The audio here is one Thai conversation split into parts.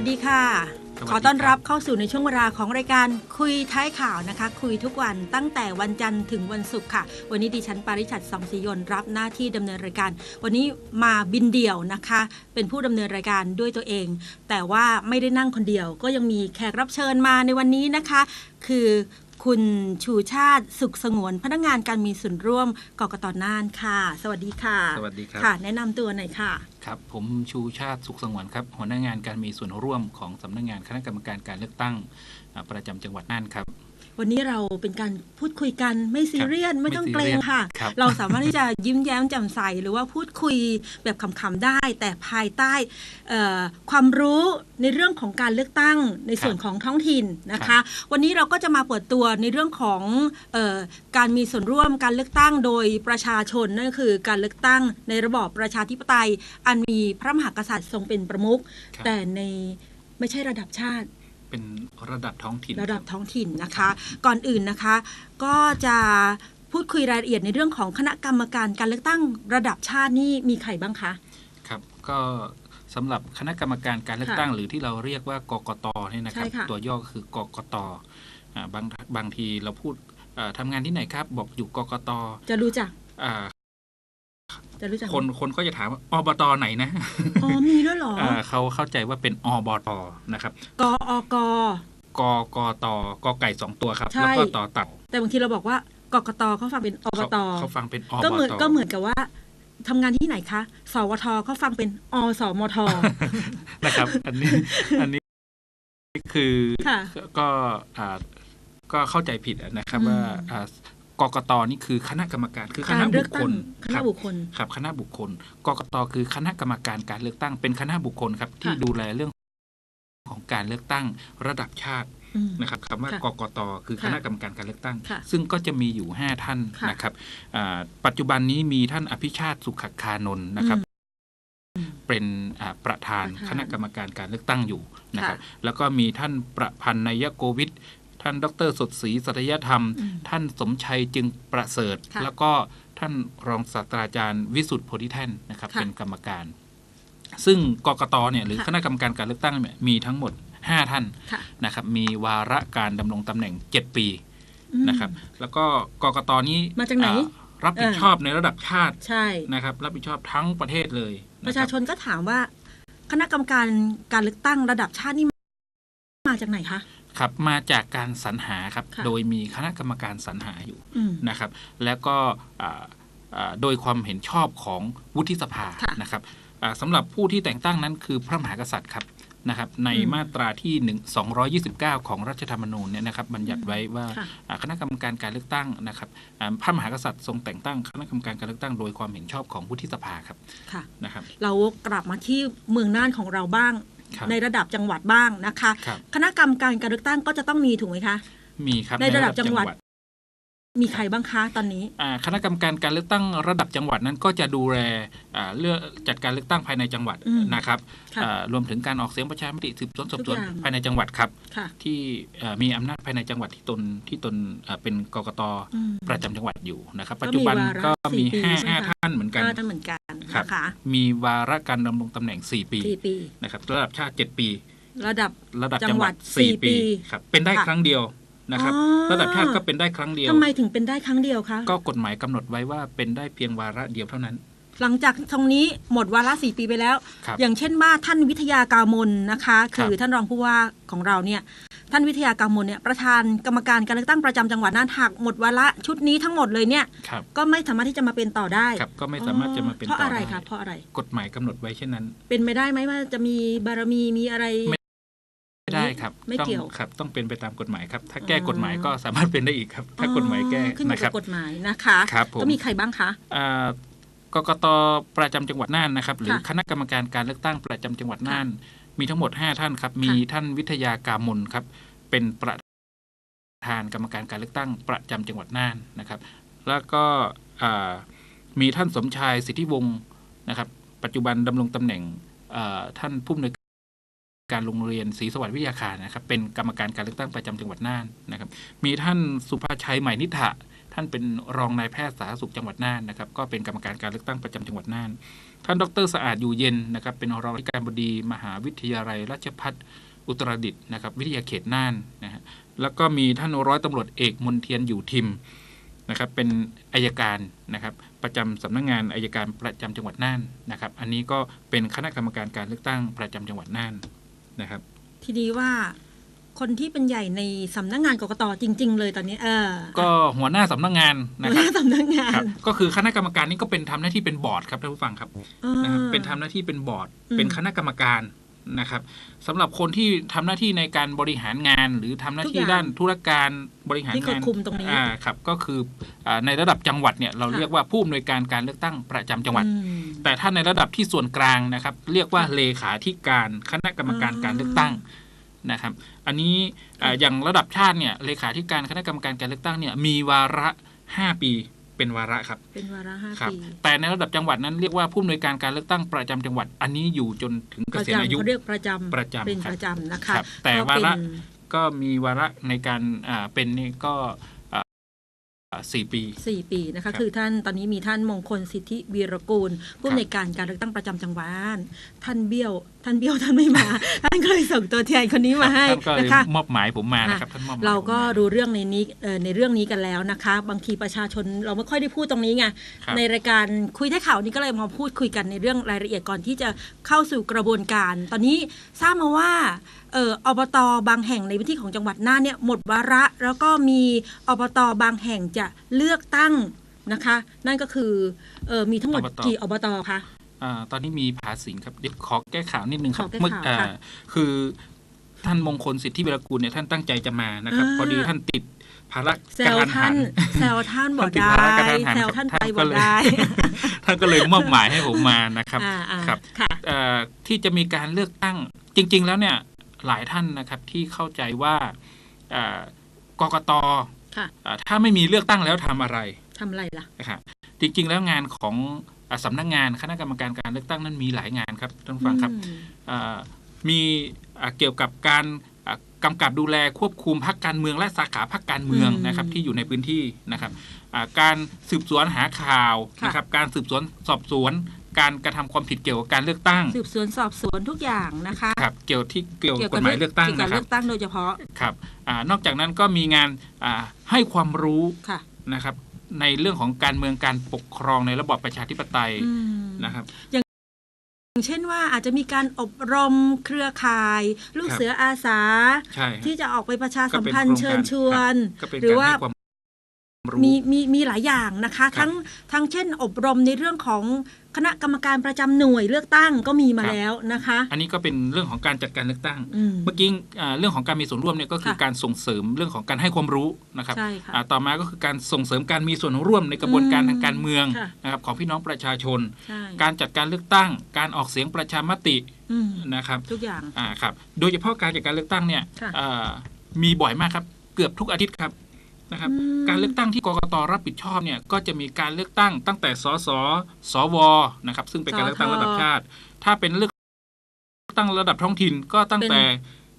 วัสดีค่ะสวัสดีขอต้อนรับครับเข้าสู่ในช่วงเวลาของรายการคุยท้ายข่าวนะคะ คุยทุกวันตั้งแต่วันจันทร์ถึงวันศุกร์ค่ะ วันนี้ดิฉันปาริชัดสองศรียนต์รับหน้าที่ดำเนินรายการ วันนี้มาบินเดี่ยวนะคะ เป็นผู้ดำเนินรายการด้วยตัวเอง แต่ว่าไม่ได้นั่งคนเดียว ก็ยังมีแขกรับเชิญมาในวันนี้นะคะ คือ คุณชูชาติสุขสงวน พนักงานการมีส่วนร่วมกกตน่านค่ะ สวัสดีค่ะ สวัสดีครับค่ะ แนะนำตัวหน่อยค่ะ ครับผมชูชาติสุขสงวนครับหัวหน้างานการมีส่วนร่วมของสำนักงานคณะกรรมการการเลือกตั้งอ่าประจำจังหวัดน่านครับ วันนี้เราเป็นการพูดคุยกันไม่ซีเรียสไม่ต้องไม่เกซีรเรีงยสค่ะครับเราสามารถที่จะยิ้มแย้มแจ่มใสหรือว่าพูดคุยแบบขำๆได้ แต่ภายใต้เอ่อความรู้ในเรื่องของการเลือกตั้งในส่วนของท้องถิ่นนะคะ วันนี้เราก็จะมาเปิดตัวในเรื่องของเออการมีส่วนร่วมการเลือกตั้งโดยประชาชนนั่นก็คือการเลือกตั้งในระบอบประชาธิปไตย อันมีพระมหากษัตริย์ทรงเป็นประมุขครับแต่ในไม่ใช่ระดับชาติ เป็นระดับท้องถิ่น ระดับท้องถิ่นนะคะ ก่อนอื่นนะคะ ก็จะพูดคุยรายละเอียดในเรื่องของคณะกรรมการการเลือกตั้งระดับชาตินี่มีใครบ้างคะครับก็สำหรับคณะกรรมการการเลือกค่ะตั้ง หรือที่เราเรียกว่ากกตเนี่ยนะครับใช่ค่ะตัวย่อคือกกตอ่าบางบางทีเราพูดอ่าทำงานที่ไหนครับ บอกอยู่กกตจะรู้จักอ่า จะรู้จักคนคนก็จะถามว่าอบตไหนนะอ๋อมีด้วยเหรออ่าเขาเข้าใจว่าเป็นอบตนะครับกออกกกตกไก่สองตัวครับใช่แล้วก็ต่อตัด แต่บางทีเราบอกว่ากกตเขาฟังเป็นอบเขาตเขาฟังเป็นอบตก็เหมือนก็เหมือนกับว่าทำงานที่ไหนคะสวทเขาฟังเป็นอสมทนะครับ อันนี้อันนี้คือค่ะก็อ่าก็เข้าใจผิดนะครับอืมว่าอ่า กกตนี่คือคณะกรรมการคือคกาณะรบุเลือคกคตั้งลคคณะรับบุคคลครับคณะบุคคล กกตคือคณะกรรมการการเลือกตั้งเป็นคณะบุคคลครับที่ค่ะดูแลเรื่องของการเลือกตั้งระดับชาติอืมนะครับคำว่าค่ะกกตคือค่ะคณะกรรมการการเลือกตั้งค่ะซึ่งก็จะมีอยู่ 5 ท่านค่ะนะครับอ่าปัจจุบันนี้มีท่านอภิชาติสุขคานนท์นะครับอืมเป็นอ่าประธานประธานคณะกรรมการการเลือกตั้งอยู่นะครับค่ะแล้วก็มีท่านประพันธ์นยโกวิท ท่านดรสดศรีสัตยธรรมอืมท่านสมชัยจึงประเสริฐค่ะแล้วก็ท่านรองศาสตราจารย์วิสุทธิโพธิแท่นนะครับค่ะเป็นกรรมการ ซึ่งกกตเนี่ยหรือค่ะคณะกรรมการการเลือกตั้งเนี่ยมีทั้งหมด 5 ท่านค่ะนะครับมีวาระการดำรงตำแหน่ง 7 ปีอืมนะครับแล้วก็กกตนี้มาจากไหนอ่รับผิดเออชอบในระดับชาติใช่นะครับ รับผิดชอบทั้งประเทศเลยปนะระคชารับชนก็ถามว่า คณะกรรมการการเลือกตั้งระดับชาตินี่มาจากไหนคะ ครับมาจากการสรรหาครับค่ะโดยมีคณะกรรมการสรรหาอยู่อืมนะครับ แล้วก็อ่าอ่าโดยความเห็นชอบของวุฒิสภาค่ะนะครับอ่าสำหรับผู้ที่แต่งตั้งนั้นคือพระมหากษัตริย์ครับนะครับในอืมมาตราที่ 1 229 ของรัฐธรรมนูญเนี่ยนะครับบัญญัติไว้ว่าค่ะอ่าคณะกรรมการการเลือกตั้งนะครับอ่าพระมหากษัตริย์ทรงแต่งตั้งคณะกรรมการการเลือกตั้งโดยความเห็นชอบของวุฒิสภาครับค่ะนะครับเรากลับมาที่เมืองน่านของเราบ้างครับ ในระดับจังหวัดบ้างนะคะครับคณะกรรมการการเลือกตั้งก็จะต้องมีถูกไหมคะ มีครับในระดับจังหวัด มีใครบ้างคะตอนนี้อ่าคณะกรรมการการเลือกตั้งระดับจังหวัดนั้นก็จะดูแลอ่าเรื่องจัดการเลือกตั้งภายในจังหวัดอืมนะครับค่ะอ่ารวมถึงการออกเสียงประชามติสืบสวนสอบสวนทุกอย่างภายในจังหวัดครับค่ะที่เอ่อมีอำนาจภายในจังหวัดที่ตนที่ตนเอ่อเป็นกกตอืมประจำจังหวัดอยู่นะครับก็มีปัจจุบันวาระก็มีสี่ปีห้าใช่ไหมห้าคะท่านเหมือนกันก็จะเหมือนกันครับนะคะมีวาระการดำรงตำแหน่ง4ปีสี่ปีนะครับระดับชาติ 7 ปี ระดับระดับจัจังงหหวัวัดดสี่4ปีปีครับเป็นได้ค่ะครั้งเดียว นะครับอ๋อระดับชาติก็เป็นได้ครั้งเดียวทำไมถึงเป็นได้ครั้งเดียวคะก็กฎหมายกำหนดไว้ว่าเป็นได้เพียงวาระเดียวเท่านั้น หลังจากตรงนี้หมดวาระสี่ปีไปแล้วครับอย่างเช่นว่าท่านวิทยากามลนะคะครับคือท่านรองผู้ว่าของเราเนี่ยท่านวิทยากามลเนี่ยประธานกรรมการการเลือกตั้งประจำจังหวัดน่านหากหมดวาระชุดนี้ทั้งหมดเลยเนี่ยครับก็ไม่สามารถที่จะมาเป็นต่อได้ครับก็ไม่สามารถจะมาเป็นเพราะต่ออะไรได้คะเพราะอะไรกฎหมายกำหนดไว้เช่นนั้น เป็นไปได้ไหมว่าจะมีบารมีมีอะไร ไม่ไม่ได้ครับไม่ต้องเกี่ยวครับ ต้องเป็นไปตามกฎหมายครับ ถ้าแก้อ๋อกฎหมายก็สามารถเป็นได้อีกครับ ถ้ากฎหมายแก้อ๋อขึ้นอยู่นะคกัรับบกฎหมายนะคะครับผมก็มีใครบ้างคะอ่ากกตประจำจังหวัดน่านนะครับ หรือค่ะคณะกรรมการการเลือกตั้งประจำจังหวัดน่าน มีทั้งหมด 5 ท่านครับ มีท่านวิทยากามลครับ เป็นประธานกรรมการการเลือกตั้งประจำจังหวัดน่านนะครับ แล้วก็อ่ามีท่านสมชายสิทธิวงศ์นะครับ ปัจจุบันดำรงตำแหน่งอ่าท่านผู้อำนวย การโรงเรียนศรีสวัสดิ์วิทยาคารนะครับ เป็นกรรมการการเลือกตั้งประจำจังหวัดน่านนะครับ มีท่านสุภาชัยใหม่นิถะท่านเป็นรองนายแพทย์สาธารณสุขจังหวัดน่านนะครับ ก็เป็นกรรมการการเลือกตั้งประจำจังหวัดน่าน ท่านดรสะอาดอยู่เย็นนะครับ เป็นรองอธิการบดีมหาวิทยาลัยราชภัฏอุตรดิตถ์นะครับ วิทยาเขตน่านนะฮะแล้วก็มีท่านร้อยตำรวจเอกมนเทียนอยู่ทิมนะครับเป็นอายการนะครับประจำสำนักงานอายการประจำจังหวัดน่านนะครับ อันนี้ก็เป็นคณะกรรมการการเลือกตั้งประจำจังหวัดน่าน นะครับ ทีนี้ว่าคนที่เป็นใหญ่ในสำนักงานกกตจริง ๆ เลยตอนนี้เออ ก็หัวหน้าสำนักงานหันะวคหรับน้าสำนักงาครันบก็คือคณะกรรมการนี้ก็เป็นทำหน้าที่เป็นบอร์ดครับท่านผู้ฟังครับออนะครับเป็นทำหน้าที่เป็นบอร์ดอืมเป็นคณะกรรมการ นะครับสำหรับคนที่ทำหน้าที่ในการบริหารงาน หรือทำหน้าทุกที่อย่างด้านธุรการบริหารที่เขางานคุมตรงนี้อ่าครับก็คืออ่าในระดับจังหวัดเนี่ยเราค่ะเรียกว่าผู้อำนวยการการเลือกตั้งประจำจังหวัดอืมแต่ถ้าในระดับที่ส่วนกลางนะครับ เรียกว่าค่ะเลขาธิการคณะกรรมการการเลือกตั้งนะครับ อันนี้อ่าอย่างระดับชาติเนี่ยเลขาธิการคณะกรรมการการเลือกตั้งเนี่ยมีวาระ 5 ปี เป็นวาระครับเป็นวาระห้าครับปีแต่ในระดับจังหวัดนั้นเรียกว่าผู้อำนวยการการเลือกตั้งประจำจังหวัด อันนี้อยู่จนถึงเกประษียณอาจำยุเขาเรียกประจำประจำเป็นครับประจำนะคะครับแต่ก็วาเป็นระก็มีวาระในการอ่าเป็นนี่ก็อ่าอ่า สี่ปีสี่ปีนะครัคะบคือท่านตอนนี้มีท่านมงคลสิทธิวีรกูลผู้อำนวยการการเลือกตั้งประจำจังหวัดท่านเบี้ยว ท่านเบี้ยวท่านไม่มา ท่านก็เลยส่งตัวแทนคนนี้มาให้ท่านก็เลยนะคะมอบหมายผมมานะครับท่านมอบหมายเราก็ผมมรู้เรื่องในนี้เอ่อในเรื่องนี้กันแล้วนะคะ บางทีประชาชนเราไม่ค่อยได้พูดตรงนี้ไงครับในรายการคุยได้ข่าวนี้ก็เลยมาพูดคุยกันในเรื่องรายละเอียดก่อนที่จะเข้าสู่กระบวนการ ตอนนี้ทราบมาว่า เอ่ออบตบางแห่งในพื้นที่ของจังหวัดน่านเนี่ยหมดวาระ แล้วก็มีอบตบางแห่งจะเลือกตั้งนะคะ นั่นก็คือเออมีทั้งหมดอบตกี่อบตคะอ่าตอนนี้มีภาสิงห์ครับเดี๋ยวขอแก้ข่าวนิดนึงครับขอแก้เมื่อข่าวอ่าค่ะคือท่านมงคลสิทธิวิรกูลเนี่ยท่านตั้งใจจะมานะครับอ่าพอดีท่านติดภารแซกวระทันท่าหันนแซวท่านบอท่านติดได้ภารกระทันหันแซวครับท่านท่าไปนบก็อเลยได้ท่านก็เลยมอบหมายให้ผมมานะครับอ่าอ่าครับค่ะเอ่อที่จะมีการเลือกตั้งจริง ๆ แล้วเนี่ย หลายท่านนะครับที่เข้าใจว่าเอ่อกกตค่ะเอ่อถ้าไม่มีเลือกตั้งแล้วทำอะไรทำอะไรล่ะนะครับจริงๆแล้วงานของอะสำนักงานคณะกรรมการการเลือกตั้งนั้นมีหลายงานครับท่านผู้ฟังครับอืมเอ่อมีอะเกี่ยวกับการอะกำกับดูแลควบคุมพรรคการเมืองและสาขาพรรคการเมืองอืมนะครับที่อยู่ในพื้นที่นะครับอะการสืบสวนหาข่าวค่ะนะครับการสืบสวนสอบสวน การกระทำความผิดเกี่ยวกับการเลือกตั้ง สืบสวนสอบสวนทุกอย่างนะคะครับเกี่ยวที่เกี่ยวกับกฎหมายเลือกตั้งเกี่ยวกับนะครัเลืบอกตั้งโดยเฉพาะครับอานอกจากนั้นก็มีงานอ่าให้ความรู้ค่ะนะครับในเรื่องของการเมืองการปกครองในระบอบประชาธิปไตยอืมนะครับอย่างเช่นว่าอาจจะมีการอบรมเครือข่าย ลูกครับเสืออาสาใช่ฮะที่จะออกไปประชาสัมก็เป็นพันธ์โครงการเชิญชวนก็เป็นหรือการว่าให้ควา มรู้มีมีมีหลายอย่างนะคะครับทั้งทั้งเช่น อบรมในเรื่องของคณะกรรมการประจำหน่วยเลือกตั้งก็มีมาครับแล้วนะคะ อันนี้ก็เป็นเรื่องของการจัดการเลือกตั้งอืมเมื่อกี้อ่าเรื่องของการมีส่วนร่วมเนี่ยก็คือค่ะการส่งเสริมเรื่องของการให้ความรู้นะครับใช่ค่ะอ่าต่อมาก็คือการส่งเสริมการมีส่วนร่วมในกระบวนการอืมทางการเมืองค่ะนะครับของพี่น้องประชาชนใช่การจัดการเลือกตั้ง การออกเสียงประชามติอืมนะครับทุกอย่างอ่าครับโดยเฉพาะการจัดการเลือกตั้งเนี่ยค่ะอ่ามีบ่อยมากครับเกือบทุกอาทิตย์ครับ นะครับอืมการเลือกตั้งที่กกตรับผิดชอบเนี่ยก็จะมีการเลือกตั้งตั้งแต่สสสวนะครับ ซึ่งเป็นการเลือกตั้งระดับชาติ ถ้าเป็นเลือกตั้งระดับท้องถิ่นก็ตั้งแต่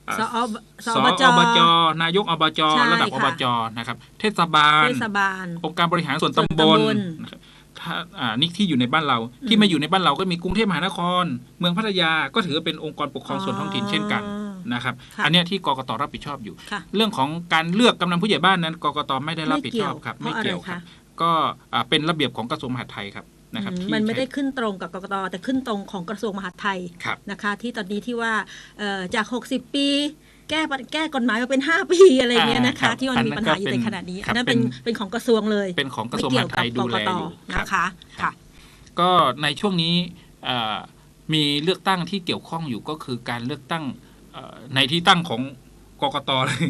อ่าสอบสสอบจอบจ นายกอบจใช่ระดับอค่ะบจ นะครับเทศบาลเทศบาล องค์การบริหารส่วนส่วนตำบลตำบลนะครับถ้าอ่านี่ที่อยู่ในบ้านเราอืมที่มาอยู่ในบ้านเราก็มีกรุงเทพมหานคร เมืองพัทยา ก็ถือว่าเป็นองค์กรปกครองส่วนท้องถิ่นเช่นกันอ๋อ นะครับค่ะอันเนี้ยที่กกตรับผิดชอบอยู่ค่ะเรื่องของการเลือกกำนันผู้ใหญ่บ้านนั้นกกตไม่ได้รับผิดชอบครับ ไม่ไม่เกี่เกี่ยยววเพคราะรับอะไรคะก็อ่าเป็นระเบียบของกระทรวงมหาดไทยครับนะครับอืมที่มันไม่ได้ใช้ขึ้นตรงกับกกตแต่ขึ้นตรงของกระทรวงมหาดไทยครับนะคะ ที่ตอนนี้ที่ว่าเอ่อจาก 60 ปี แก้ปัญแก้กฎหมายมาเป็น 5 ปีอะไรเงี้ยนะอ่าครัคะบที่มันมีปัญหาอยู่อันนั้นก็เป็นในขณะนี้ครับอันนั้นเป็นเป็นเป็นของกระทรวงเลยเป็นของกระทรวงมหาดไทยดูแลอยู่ไม่ครับเกี่ยวกับกกตนะคะค่ะ ก็ในช่วงนี้เอ่อมีเลือกตั้งที่เกี่ยวข้องอยู่ก็คือการเลือกตั้งเอ่อ ในที่ตั้งของกกตเลย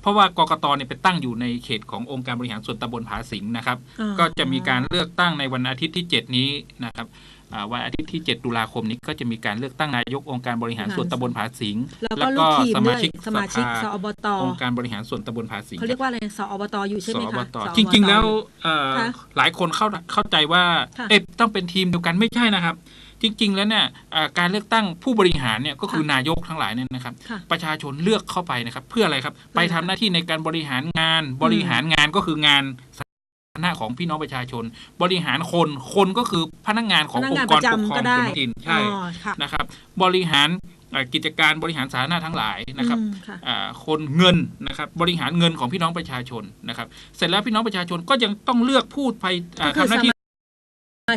เพราะว่ากกตเนี่ยไปตั้งอยู่ในเขตขององค์การบริหารส่วนตำบลผาสิงห์นะครับอ๋อก็จะมีการเลือกตั้งในวันอาทิตย์ที่ 7 นี้นะครับอ่าวันอาทิตย์ที่ 7 ตุลาคมนี้ก็จะมีการเลือกตั้งนายกองค์การบริหารส่วนตำบลผาสิงห์แล้วก็ลูกทีมสด้มาวยชิกสมาชิกภสอบตองค์การบริหารส่วนตำบลผาสิงห์เขาเรียกว่าอะไรสอบตอยู่ใช่ไหมสคะบตสอบจริง ๆ แล้วเอ่อค่ะหลายคนเข้าเข้าใจว่าค่ะเอ๊ะต้องเป็นทีมเดียวกันไม่ใช่นะครับ จริง ๆ แล้วเนี่ยเอ่อการเลือกตั้งผู้บริหารเนี่ยก็คือค่ะนายกทั้งหลายเนี่ยนะครับค่ะประชาชนเลือกเข้าไปนะครับ เพื่ออะไรครับเพื่อไปอะไรทำคะหน้าที่ในการบริหารงานบริหารงานก็คืองานณะของพี่น้องประชาชน บริหารคนคนก็คือพนักงานของพนักองงานค์กปรระปกครองจำก็ได้ส่วนท้องถิ่นใช่อ๋อค่ะนะครับ บริหารเอ่อกิจการบริหารสาธารณะทั้งหลายนะครับอืมค่ะอ่าคนเงินนะครับบริหารเงินของพี่น้องประชาชนนะครับ เสร็จแล้วพี่น้องประชาชนก็ยังต้องเลือกผู้ไปอ่าก็คือทำหน้าที่สมาชิก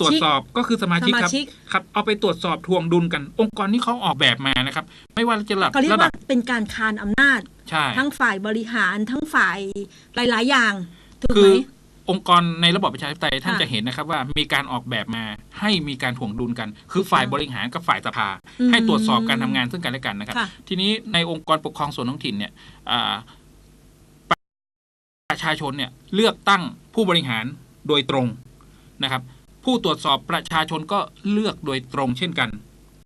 ตรวจสอบก็คือสมาชิกสมาครับชิกครับ เอาไปตรวจสอบทวงดุลกัน องค์กรนี้เขาออกแบบมานะครับ ไม่ว่าจะระดับเขาเรียกระดัว่าบเป็นการคานอำนาจใช่ทั้งฝ่ายบริหารทั้งฝ่ายหลาย ๆ อย่างถูกคืไหมอองค์กรในระบอบประชาธิปไตยท่านค่ะจะเห็นนะครับว่ามีการออกแบบมาให้มีการถ่วงดุลกัน คือฝ่ายบริหารกับฝ่ายสภาอืมให้ตรวจสอบการทำงานซึ่งกันและกันนะครับค่ะทีนี้ในองค์กรปกครองส่วนท้องถิ่นเนี่ยอ่าประชาชนเนี่ยเลือกตั้งผู้บริหารโดยตรงนะครับ ผู้ตรวจสอบประชาชนก็เลือกโดยตรงเช่นกัน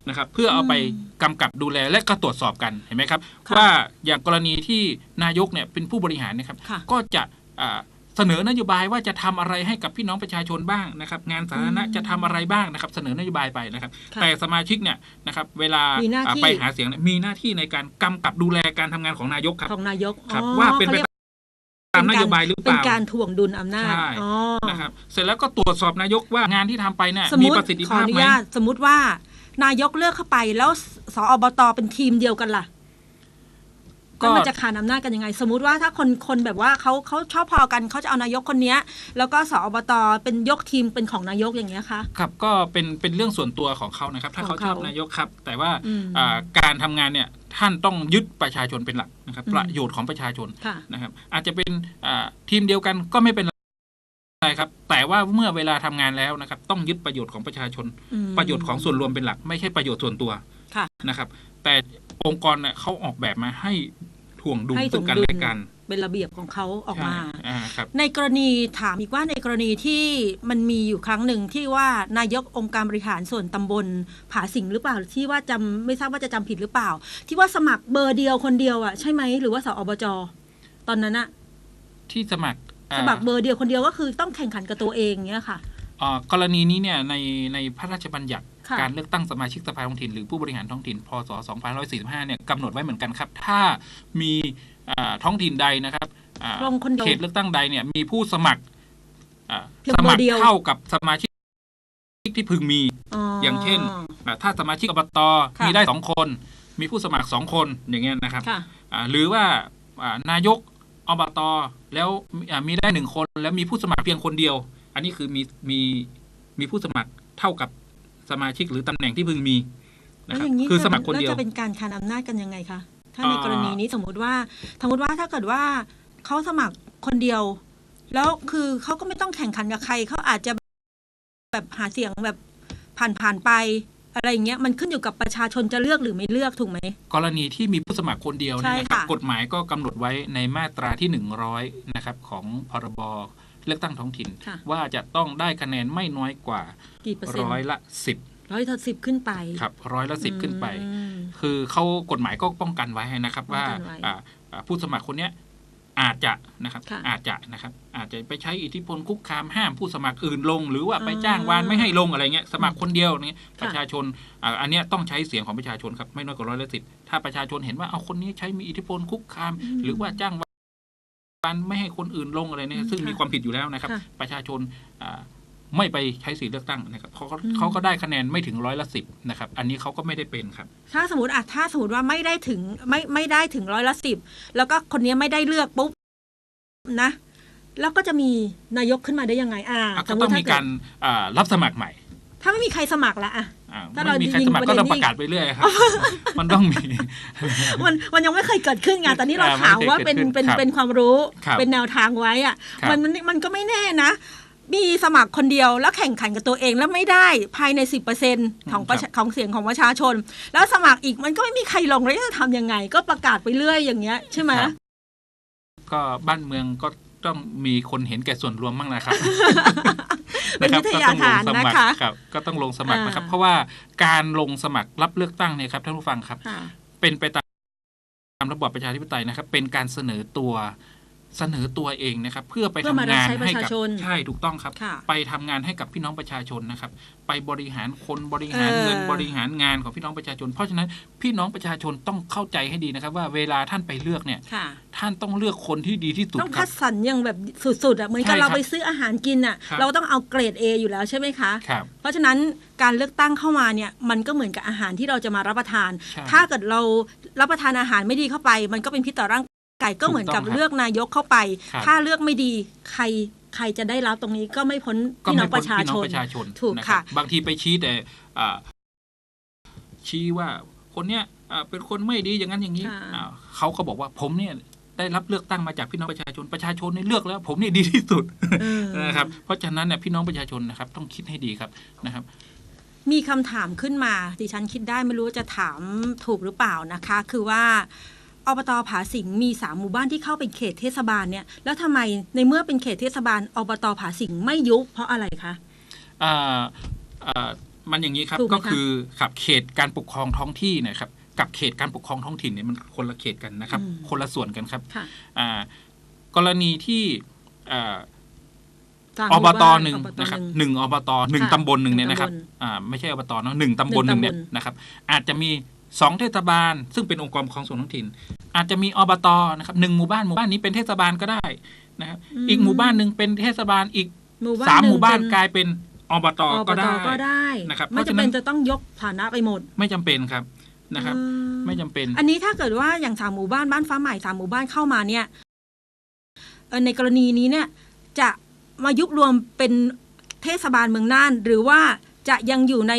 นะครับ เพื่อเอาไปกำกับดูแลและก็ตรวจสอบกันเห็นไหมครับค่ะว่าอย่างกรณีที่นายกเนี่ยเป็นผู้บริหารนะครับค่ะก็จะอ่าเสนอนโยบายว่าจะทำอะไรให้กับพี่น้องประชาชนบ้างนะครับงานสาธารณะอืมจะทำอะไรบ้างนะครับ เสนอนโยบายไปนะครับค่ะแต่สมาชิกเนี่ยนะครับเวลามีหน้าที่อ่าไปหาเสียงเนี่ยมีหน้าที่ในการกำกับดูแลการทำงานของนายกครับของนายกครับอ๋อว่าเป็นไปขรียก ตามนโยบายหรือเปเป็นล่าการถ่วงดุลอำนาจใช่อ๋อนะครับเสร็จแล้วก็ตรวจสอบนายกว่างานที่ทำไปเนี่ยสมมีมติประสิทธิขอภาอพนุไหมญาตสมมติว่านายกเลือกเข้าไปแล้วสอบตเป็นทีมเดียวกันล่ะ ก็แล้วมันจะขานอำนาจกันยังไง สมมุติว่าถ้าคนคนแบบว่าเขาเขาชอบพอกันเขาจะเอานายกคนเนี้ยแล้วก็สอบตเป็นยกทีมเป็นของนายกอย่างเงี้ยคะครับก็เป็นเป็นเรื่องส่วนตัวของเขานะครับ ถ้าขเขาองชอบเขานายกครับ แต่ว่าอืมอ่าการทำงานเนี่ยท่านต้องยึดประชาชนเป็นหลักนะครับอืมประโยชน์ของประชาชนค่ะนะครับ อาจจะเป็นอ่าทีมเดียวกันก็ไม่เป็นไรครับแต่ว่าเมื่อเวลาทำงานแล้วนะครับ ต้องยึดประโยชน์ของประชาชนอืมประโยชน์ของส่วนรวมเป็นหลัก ไม่ใช่ประโยชน์ส่วนตัวค่ะนะครับ แต่องค์กรเนี่ยเขาออกแบบมาให้ ถ่วงดุลให้ซึ่งกันถ่วงดุลและกัน เป็นระเบียบของเขาออกมาใช่อ่าครับในกรณีถามอีกว่าในกรณีที่มันมีอยู่ครั้งหนึ่งที่ว่านายกองค์การบริหารส่วนตำบลผาสิงหรือเปล่าที่ว่าจำไม่ทราบว่าจะจำผิดหรือเปล่า ที่ว่าสมัครเบอร์เดียวคนเดียวอะใช่ไหมหรือว่าสอบจตอนนั้นอะที่สมัครอ่าสมัครเบอร์เดียวคนเดียวก็คือต้องแข่งขันกับตัวเองเงี้ยค่ะอ่ากรณีนี้เนี่ยในในพระราชบัญญัติค่ะ การเลือกตั้งสมาชิกสภาท้องถิ่นหรือผู้บริหารท้องถิ่นพศ2545เนี่ยกำหนดไว้เหมือนกันครับ ถ้ามีอ่าท้องถิ่นใดนะครับอ่าลงคนเดียวเขตเลือกตั้งใดเนี่ยมีผู้สมัครอ่าเพียงสเบมัอคร์รเดียวเท่ากับสมาชิกที่พึงมีอย่างเช่นอ่าถ้าสมาชิกอบตค่ะมีได้สองคน มีผู้สมัครสองคนอย่างเงี้ยนะครับค่ะอ่าหรือว่าอ่านายกอบตแล้วอ่ามีได้หนึ่งคน แล้วมีผู้สมัครเพียงคนเดียว อันนี้คือมีมีมีผู้สมัครเท่ากับ สมาชิกหรือตำแหน่งที่พึงมีนะแล้วครัอบย่างนี้คือสมัครคนเดียวแล้วจะเป็นการคานอำนาจกันยังไงคะถ้าในอ่ากรณีนี้สมมุติว่าสมมติว่าถ้าเกิดว่าเขาสมัครคนเดียว แล้วคือเขาก็ไม่ต้องแข่งขันกับใครเขาอาจจะแบบหาเสียงแบบผ่านผ่านๆไปอะไรอย่างเงี้ยมันขึ้นอยู่กับประชาชนจะเลือกหรือไม่เลือกถูกไหมกรณีที่มีผู้สมัครคนเดียวเนี่ยนะคใช่รับค่ะกฎหมายก็กำหนดไว้ในมาตราที่ 100 นะครับของพรบ เลือกตั้งท้องถิ่น ค่ะ ว่าจะต้องได้คะแนนไม่น้อยกว่ากี่เปอร์เซ็นต์ร้อยละสิบร้อยสิบขึ้นไปครับร้อยละสิบขึ้นไป อืม คือเขากฎหมายก็ป้องกันไว้นะครับป้องว่ากันไว้อ่าอ่าผู้สมัครคนเนี้ยอาจจะนะครับค่ะอาจจะนะครับอาจจะไปใช้อิทธิพลคุกคามห้ามผู้สมัครอื่นลง หรือว่าไปอ่าจ้างวานไม่ให้ลงอะไรเงี้ยสมัครคนเดียวเนี่ยค่ะ ประชาชนอ่าอันเนี้ยต้องใช้เสียงของประชาชนครับไม่น้อยกว่าร้อยละสิบถ้าประชาชนเห็นว่าเอาคนนี้ใช้มีอิทธิพลคุกคาม หรือว่าจ้างวาน ไม่ให้คนอื่นลงอะไรเนี่ยซึ่งมีความผิดอยู่แล้วนะครับค่ะประชาชนอ่าไม่ไปใช้สิทธิเลือกตั้งนะครับเขาก็อืมเขาก็ได้คะแนนไม่ถึงร้อยละสิบนะครับ อันนี้เขาก็ไม่ได้เป็นครับ ถ้าสมมติอะถ้าสมมติว่าไม่ได้ถึงไม่ไม่ได้ถึงร้อยละสิบแล้วก็คนนี้ไม่ได้เลือกปุ๊บนะ แล้วก็จะมีนายกขึ้นมาได้ยังไงอ่าอะสก็มมต้อติงถ้ามีเกิกาดรอ่ารับสมัครใหม่ ถ้าไม่มีใครสมัครละอะอ่า ถ้าไม่เรามีใครยิงสมัครประก็เด็นต้องนี้ประกาศไปเรื่อยครับ มันต้องมี มันมันยังไม่เคยเกิดขึ้นไงแต่นี่เราอ่าถามไม่เคยว่าเป็นเกิดขึ้นเป็นครับเป็นความรู้ครับเป็นแนวทางไว้อะครับมันมันมันก็ไม่แน่นะมีสมัครคนเดียวแล้วแข่งขันกับตัวเองแล้วไม่ได้ภายในสิบเปอร์เซ็นของประชาของเสียงของประชาชน แล้วสมัครอีกมันก็ไม่มีใครลงแล้วจะทำยังไง ก็ประกาศไปเรื่อยอย่างเงี้ยใช่ไหมครับก็บ้านเมืองก็ต้องมีคนเห็นแก่ส่วนรวมบ้างนะครับ เป็นวิทยาทานก็ต้องลงสมันะครคะครับก็ต้องลงสมัครนะครับอ่าเพราะว่าการลงสมัครรับเลือกตั้งเนี่ยครับท่านผู้ฟังครับค่ะเป็นไปตามระบอบประชาธิปไตยนะครับ เป็นการเสนอตัว เสนอตัวเองนะครับ เพื่อไปเพื่อทำมารับงานใช้ประให้ชากับชนใช่ถูกต้องครับค่ะไปทำงานให้กับพี่น้องประชาชนนะครับ ไปบริหารคนบริหารเออเงินบริหารงานของพี่น้องประชาชน เพราะฉะนั้นพี่น้องประชาชนต้องเข้าใจให้ดีนะครับ ว่าเวลาท่านไปเลือกเนี่ยค่ะท่านต้องเลือกคนที่ดีที่สุดต้องคคัรับดสรรอย่างแบบสุดๆอะเหมือนกับใช่เราครับไปซื้ออาหารกินอะครับเราต้องเอาเกรด A อยู่แล้วใช่ไหมคะครับเพราะฉะนั้นการเลือกตั้งเข้ามาเนี่ยมันก็เหมือนกับอาหารที่เราจะมารับประทานใช่ถ้าเกิดเรารับประทานอาหารไม่ดีเข้าไป มันก็เป็นพิษต่อร่าง กายก็เหมือนกับถูกต้องครับเลือกนายกเข้าไป ครับถ้าเลือกไม่ดีใครใครจะได้รับตรงนี้ก็ไม่พ้นก็พี่น้ไม่องปพ้นระชาพี่น้ชองนประชาชนถูกนรับค่ะ บางทีไปชี้แต่อ่าชี้ว่าคนเนี้ยอ่าเป็นคนไม่ดีอย่างนั้นอย่างนี้ค่ะอ่าเขาก็บอกว่าผมเนี่ยได้รับเลือกตั้งมาจากพี่น้องประชาชนประชาชนเนี่ยเลือกแล้ว ผมเนี่ยดีที่สุดเออ นะครับเพราะฉะนั้นเนี่ยพี่น้องประชาชนนะครับ ต้องคิดให้ดีครับนะครับ มีคำถามขึ้นมาดิฉันคิดได้ไม่รู้ว่าจะถามถูกหรือเปล่านะคะ คือว่า อบตผาสิงห์มีสามหมู่บ้านที่เข้าเป็นเขตเทศบาลเนี่ยแล้วทำไมในเมื่อเป็นเขตเทศบาลอบตผาสิงห์ไม่ยุบเพราะอะไรคะอ่าอ่ามันอย่างนี้ครับถูกไหมคะก็คือครับเขตการปกครองท้องที่เนะครับกับเขตการปกครองท้องถิ่นเนี่ยมันคนละเขตกันนะครับ คนละส่วนกันครับค่ะอ่ากรณีที่อ่าสามอบหมู่ตบ้าหนึ่งอบตนะครับหนึ่งหนึ่งอบตหนึ่งค่ะตำบลหนึ่งเนี่ยนะครับหนึ่งตำบลอ่าไม่ใช่อบตเนาะหนึ่งตำบลหนึ่งเนี่ยหนึ่งตำบลนะครับ อาจจะมี สองเทศบาล ซึ่งเป็นองค์กรปกครองส่วนท้องถิ่น อาจจะมีอบตนะครับหนึ่งหมู่บ้านหมู่บ้านนี้เป็นเทศบาลก็ได้นะครับอีกหมู่บ้านหนึ่งเป็นเทศบาลอีกหมู่บ้านสามนึ่หงมู่บ้านเป็นกลายเป็นอบตอบก็ตได้ก็ได้นะครับไม่เพราะฉะจำนั้เป็นนจะต้องยกฐานะไปหมด ไม่จำเป็นครับนะครับอืมไม่จำเป็น อันนี้ถ้าเกิดว่าอย่างสามหมู่บ้านบ้านฟ้าใหม่สามหมู่บ้านเข้ามาเนี่ยเอ่อในกรณีนี้เนี่ยจะมายุบรวมเป็นเทศบาลเมืองน่าน หรือว่าจะยังอยู่ใน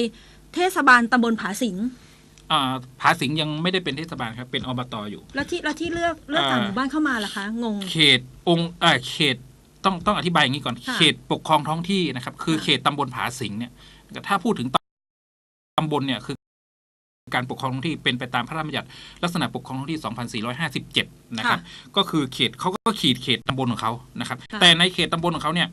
เทศบาลตำบลผาสิงอ่า ผาสิงห์ยังไม่ได้เป็นเทศบาลครับ เป็นอบตอยู่ แล้วที่แล้วที่เลือกเลือกอ่าสามหมู่บ้านเข้ามาล่ะคะ งง เขตองค์เอ่อเขตต้องต้องอธิบายอย่างนี้ก่อนค่ะเขตปกครองท้องที่นะครับ คือค่ะเขตตำบลผาสิงห์เนี่ย ถ้าพูดถึงตำบลเนี่ยคือการปกครองท้องที่เป็นไปตามพระราชบัญญัติลักษณะปกครองท้องที่ 2457 นะครับ ก็คือเขตเขาก็ขีดเขตตำบลของเขานะครับค่ะแต่ในเขตตำบลของเขาเนี่ยอ่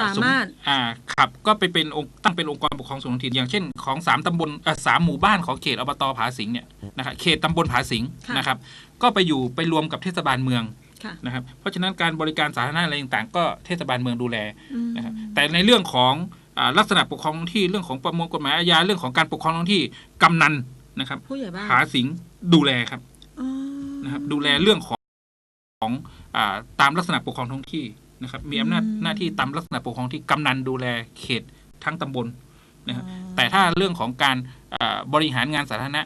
สามารถติอ่าครับก็ไปเป็นองค์ตั้งเป็นองค์กรปกครองส่วนท้องถิ่นอย่างเช่นของสามตำบลเอ่อสามหมู่บ้านของเขตอบตผาสิงห์เนี่ยนะครับเขตตำบลผาสิงห์ค่ะนะครับ ก็ไปอยู่ไปรวมกับเทศบาลเมืองค่ะนะครับเพราะฉะนั้นการบริการสาธารณะอะไรต่างๆ ก็เทศบาลเมืองดูแลอืมนะครับแต่ในเรื่องของอาลักษณะปกครองท้องที่เรื่องของประมวลกฎหมายอาญาเรื่องของการปกครองท้องที่กำนันนะครับผู้ใหญ่บ้านผาสิงห์ดูแลครับอ๋อนะครับดูแลเรื่องของของอาตามลักษณะปกครองท้องที่ นะครับ มีอำนาจหน้าที่ตามลักษณะปกครองที่กำนันดูแลเขตทั้งตำบลนะครับอ๋อแต่ถ้าเรื่องของการอ่าบริหารงานสาธารณะ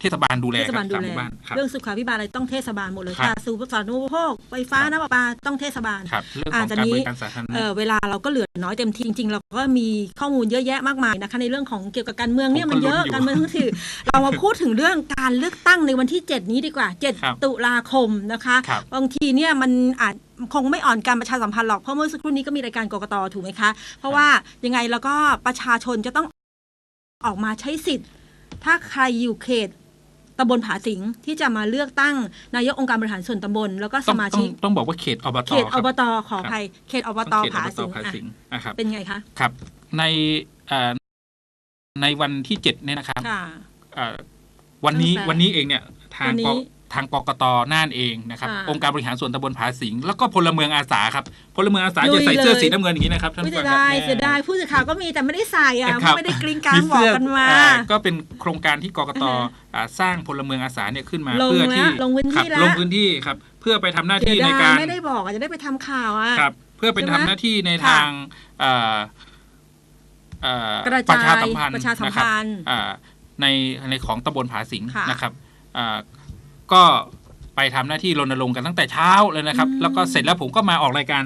เทศบาลดูแลเทศครับาลดูตามแลหมู่บ้านครับเรื่องสุขาภิบาลอะไรต้องเทศบาลหมดเลยครับค่ะสูบสาธารณูปโภคไฟฟ้าครับน้ำประปาต้องเทศบาลครับเรื่องของอ่าจากการนี้บริการสาธารณะเออเวลาเราก็เหลือน้อยเต็มทีจริงๆเราก็มีข้อมูลเยอะแยะมากมายนะคะในเรื่องของเกี่ยวกับการเมืองเนี่ยผมก็มันเยอะลุ้นอยู่การเมืองทั้งทีเรามาพูดถึงเรื่องการเลือกตั้งในวันที่ 7 นี้ดีกว่าครับ7ตุลาคมนะคะครับบางทีเนี่ยมันอาจคงไม่อ่อนการประชาสัมพันธ์หรอกเพราะเมื่อสักครู่นี้ก็มีรายการกกตถูกไหมคะ เพราะว่ายังไงแล้วก็ประชาชนจะต้องออกมาใช้สิทธิ์ ถ้าใครอยู่เขต ตำบลผาสิงห์ที่จะมาเลือกตั้งนายกองค์การบริหารส่วนตำบลแล้วก็สต้องมาต้องชิกต้องบอกว่าเขตอบตเขตคอรับบตขออภัยเขตอบตเขตผาสิงห์ผาอะสิงห์นะครับเป็นไงคะครับในเอ่อในวันที่เจ็ดเนี่ยนะครับค่ะเอ่อวันนี้ตั้งแต่วันนี้เองเนี่ยทางวันนี้ก ทางกกตน่านเองนะครับค่ะองค์การบริหารส่วนตำบลผาสิงห์แล้วก็พลเมืองอาสาครับพลเมืองอาสาลุยจะใส่เสื้อเลยสีน้ำเงินอย่างนี้นะครับท่านอุ๊ยผู้เสีฟัยงครับดายเสียดายผู้สื่อข่าวก็มีแต่ไม่ได้ใส่อะครับไม่ได้กริ้งกลางบอกกันมาเสื้ออ่ก็เป็นโครงการที่กกตอ่าฮะอ่าสร้างพลเมืองอาสาเนี่ยขึ้นมาลงเพื่อที่แล้วลงพื้นที่ครับแล้วลงพื้นที่ครับเพื่อไปทำหน้าเสีที่ยในดายการไม่ได้บอกอะจะได้ไปทำข่าวอะครับเพื่อเป็นใช่ไหมทำหน้าที่ในค่ะทางเอ่อเอ่อกระประจายชาสัมพันธ์ประชาสัมนะครับพันธ์อ่าในในของตำบลผาสิงห์ค่ะนะครับอ่า ก็ไปทำหน้าที่รณรงค์กันตั้งแต่เช้าเลยนะครับอืมแล้วก็เสร็จแล้วผมก็มาออกรายการ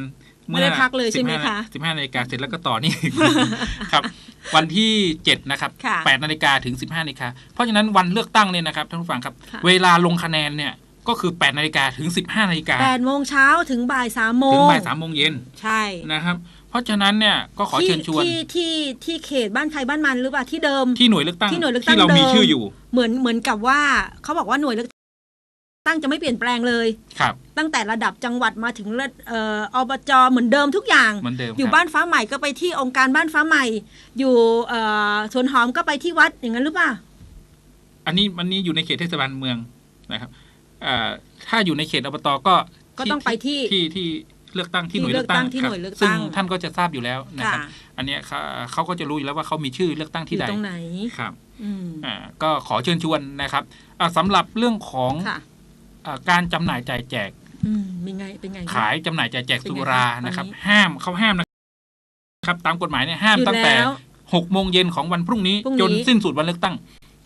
ไม่ได้พักเลยใช่ไหมคะสิบห้านาฬิกาเสร็จแล้วก็ต่อนี่ครับ วันที่เจ็ดนะครับค่ะแปดนาฬิกาถึงสิบห้านาฬิกาเพราะฉะนั้นวันเลือกตั้งเนี่ยนะครับท่านผู้ฟังครับค่ะเวลาลงคะแนนเนี่ยก็คือแปดนาฬิกาถึงสิบห้านาฬิกาแปดโมงเช้าถึงบ่ายสามโมถึงงบ่ายสามโมงเย็นใช่นะครับเพราะฉะนั้นเนี่ยก็ขอเชิญชวนที่ที่ที่เขตบ้านใครบ้านมันหรือเปล่าที่เดิมที่หน่วยเลือกตั้งที่หน่วยเลือกตั้งที่เรามีเดิมชื่ออยู่ เหมือนเหมือนกับว่าเขาบอกว่าหน่วยเลือก ตั้งจะไม่เปลี่ยนแปลงเลยครับ ตั้งแต่ระดับจังหวัดมาถึงระเอ่ออบจเหมือนเดิมทุกอย่างเหมือนเดิมอยู่ครับบ้านฟ้าใหม่ก็ไปที่องค์การบ้านฟ้าใหม่ อยู่เอ่อสวนหอมก็ไปที่วัดอย่างนั้นหรือเปล่าอันนี้อันนี้อยู่ในเขตเทศบาลเมืองนะครับอ่าถ้าอยู่ในเขตอบตก็ก็ต้องไปที่ที่ที่เลือกตั้งที่ที่หน่วยเลือกตั้งเลือกตั้งที่ครับหน่วยเลือกตั้ซึ่งงท่านก็จะทราบอยู่แล้วนะครับค่ะอันเนี้ยเขาเขาก็จะรู้อยู่แล้วว่าเขามีชื่อเลือกตั้งอที่ยู่ใดตรงไหนครับอืมอ่าก็ขอเชิญชวนนะครับอ่าสำหรับเรื่องของค่ะอ่า การจำหน่ายจ่ายแจกอืมมีไงเป็นไงคะขายจำหน่ายจ่ายแจกเป็นสุไงราคะนะครับตอนนี้ห้ามเขาห้ามนะครับ ตามกฎหมายเนี่ยห้ามคือตั้งแต่แล้วหกโมงเย็นของวันพรุ่งนี้พรุ่งนี้ จนสิ้นสุดวันเลือกตั้ง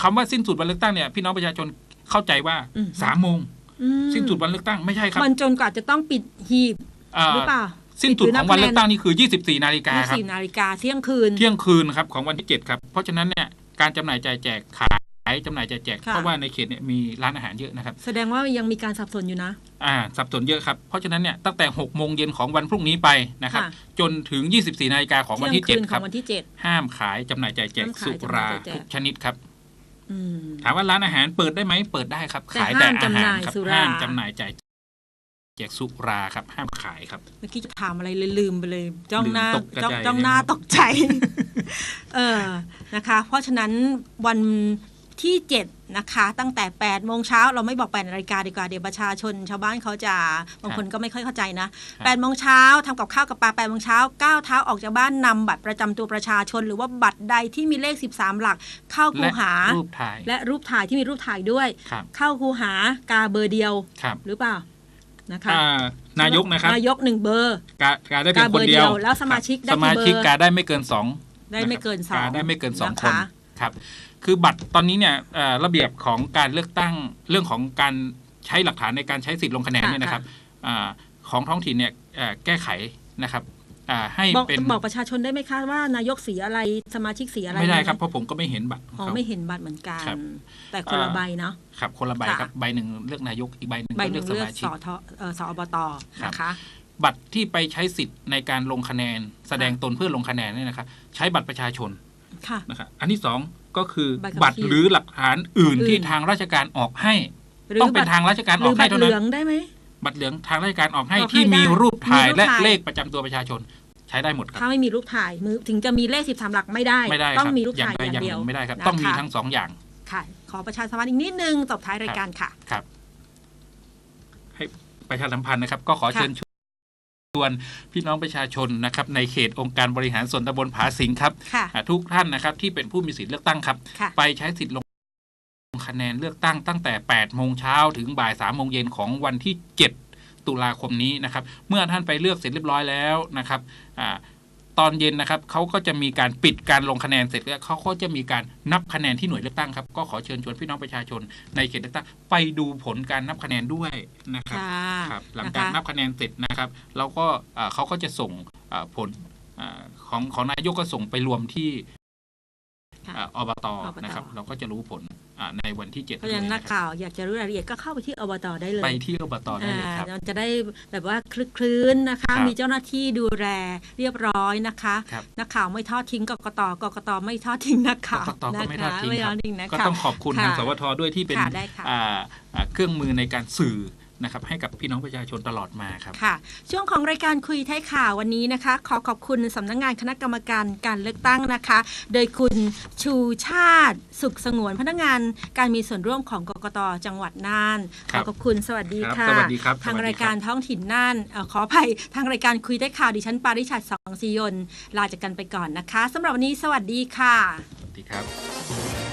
คำว่าสิ้นสุดวันเลือกตั้งเนี่ยพี่น้องประชาชนเข้าใจว่าอืมสามโมงอืมสิ้นสุดวันเลือกตั้งไม่ใช่ครับ มันจนกว่าจะต้องปิดหีบอ่าหรือเปล่าสิ้นสุดของวันเลือกตั้งนี่คือ 24 นาฬิกายี่ครับสี่นาฬิกาเที่ยงคืน เที่ยงคืนครับของวันที่ 7 ครับ เพราะฉะนั้นเนี่ยการจำหน่ายจ่ายแจกขาย จำหน่ายจ่ายแจกค่ะ เพราะว่าในเขตเนี่ยมีร้านอาหารเยอะนะครับแสดงว่ายังมีการสับสนอยู่นะ อ่าสับสนเยอะครับ เพราะฉะนั้นเนี่ยตั้งแต่6โมงเย็นของวันพรุ่งนี้ไปนะครับค่ะ จนถึง 24นาฬิกาของวันที่ เที่ยงคืน7 ขคอรับ งวันที่เจ็ด ห้ามขายจำหน่ายจ่ายแจกห้ามขายสุจำหราน่ายจ่ายแจก ทุกชนิดครับ อืม ถามว่าร้านอาหารเปิดได้ไหมเปิดได้ครับ แต่ขายแต่ห้ามอาจำหหารน่ายครับสุรา ห้ามจำหน่ายจ่ายแจกสุราครับ ห้ามขายครับ เมื่อกี้จะถามอะไรเลยลืมไปเลย จ้องหน้าลืมตกกระจ้องจายจ้องเลยหน้าครับตกใจ เออนะคะ เพราะฉะนั้นวัน ที่ 7 นะคะ ตั้งแต่8โมงเช้าเราไม่บอก8นาฬิกาดีกว่าเดี๋ยวประชาชน ชาวบ้านเขาจะบางคนก็ไม่ค่อยเข้าใจนะ8โมงเช้าทำกับข้าวกับปลา8โมงเช้าก้าวเท้าออกจากบ้านนำบัตรประจำตัวประชาชน หรือว่าบัตรใดที่มีเลข 13 หลัก เข้าคูและหารูปถ่ายและรูปถ่ายที่มีรูปถ่ายด้วยครับเข้าคูหากาเบอร์เดียวครับหรือเปล่านะคะอ่านายกนะครับนายกหนึ่งเบอร์กากาได้เพียงคนเดียวกาเบอร์เดียวแล้วสมาชิกได้สกี่มาชิกเบอร์กาได้ไม่เกินสองได้ไม่เกินสองกาได้ไม่เกินสองะะคนครับ คือบัตรตอนนี้เนี่ยเอ่อระเบียบของการเลือกตั้งเรื่องของการใช้หลักฐานในการใช้สิทธิ์ลงคะแนนค่ะเนี่ยนะครับอาของท้องถิ่นเนี่ยเอ่อแก้ไขนะครับอ่าให้บอกเป็นบอกประชาชนได้ไหมคะว่านายกสีอะไรสมาชิกสีอะไร ไม่ได้หครับเพราะผมก็ไม่เห็นบัตรของอ๋อเขาไม่เห็นบัตรเหมือนกันครับแต่คนละอ่าใบเนาะครับคนละใบค่ะครับใบหนึ่งเลือกนายกอีกใบหนึ่งใบก็หเลืนึ่อกงสเลือกมาสชิกอทเอ่อสอบตครับนะคะบัตรที่ไปใช้สิทธิ์ในการลงคะแนน แสดงตนเพื่อลงคะแนนเนี่ยนะครับใช้บัตรประชาชนค่ะนะครับอันที่สอง ก็คือใบขับขี่บัตรหรือหลักฐานอื่นอื่นที่ทางราชการออกให้หรือต้องเป็บันตรทางราชการหอรืออกบัให้ตรเท่าเหนั้ลืนองได้ไหมบัตรเหลืองทางราชการออกให้ออกให้ที่มีได้รูปถ่ายมีรูปและถ่ายเลขประจำตัวประชาชนใช้ได้หมดครับถ้าไม่มีรูปถ่ายมือถึงจะมีเลขสิบสามหลักไม่ได้ไม่ได้ต้องครับมีรูปอย่างถ่ายใดอย่างอย่างหเดียนึ่วงไม่ได้ครับนะคะต้องมีทั้งสองอย่างค่ะ ขอประชาสัมพันธ์อีกนิดนึงตบท้ายรายการค่ะครับ ให้ประชาสัมพันธ์นะครับ ก็ขอค่ะเชิญช วนพี่น้องประชาชนนะครับในเขตองค์การบริหารส่วนตำบลผาสิงครับค่ะอ่าทุกท่านนะครับที่เป็นผู้มีสิทธิเลือกตั้งครับค่ะไปใช้สิทธิ์ลงคะแนนเลือกตั้งตั้งแต่ 8 โมงเช้าถึงบ่าย 3 โมงเย็นของวันที่ 7 ตุลาคมนี้นะครับ เมื่อท่านไปเลือกเสร็จเรียบร้อยแล้วนะครับอา ตอนเย็นนะครับเขาก็จะมีการปิดการลงคะแนนเสร็จแล้วเขาก็จะมีการนับคะแนนที่หน่วยเลือกตั้งครับก็ขอเชิญชวนพี่น้องประชาชนในเขตเลือกตั้งไปดูผลการนับคะแนนด้วยนะครับค่ะครับหลังนะคะจากนับคะแนนเสร็จนะครับเราก็อ่าเขาก็จะส่งอ่าผลอาของของนายกก็ส่งไปรวมที่ค่ะอ่าอบตอบตนะครับ เราก็จะรู้ผลอ่า ในวันที่เจ็ดเพราะฉะนั้นนักข่าวอยากจะรู้รายละเอียดก็เข้าไปที่อบตได้เลย ไปที่อบตได้เลยครับอ่ามันจะได้แบบว่าคลึกคลื้นนะคะครับมีเจ้าหน้าที่ดูแลเรียบร้อยนะคะครับนักข่าวไม่ทอดทิ้งกกตกกตไม่ทอดทิ้งนักข่าวกกตก็ไม่ทอดทิ้งนะคะไม่คทรัอบดทิ้งนะก็คะต้องขอบคุณค่ะทางสวทด้วยที่เป็นค่ะได้ค่ะอ่าอ่าเครื่องมือในการสื่อ นะครับให้กับพี่น้องประชาชนตลอดมาครับค่ะ ช่วงของรายการคุยท้ายข่าววันนี้นะคะ ขอขอบคุณสำนักงานคณะกรรมการการเลือกตั้งนะคะ โดยคุณชูชาติ สุขสงวนพนักงานการมีส่วนร่วมของกกตจังหวัดน่านคขรัอบขอบคุณสวัสดีครับค่ะสวัสดีครับทางสวัสดีครับรายการท้องถิ่นน่านเอ่อขออภัยทางรายการคุยได้ข่าวดิฉันปาริชัดสองสียนต์ลาจากกันไปก่อนนะคะสำหรับวันนี้สวัสดีค่ะสวัสดีครับ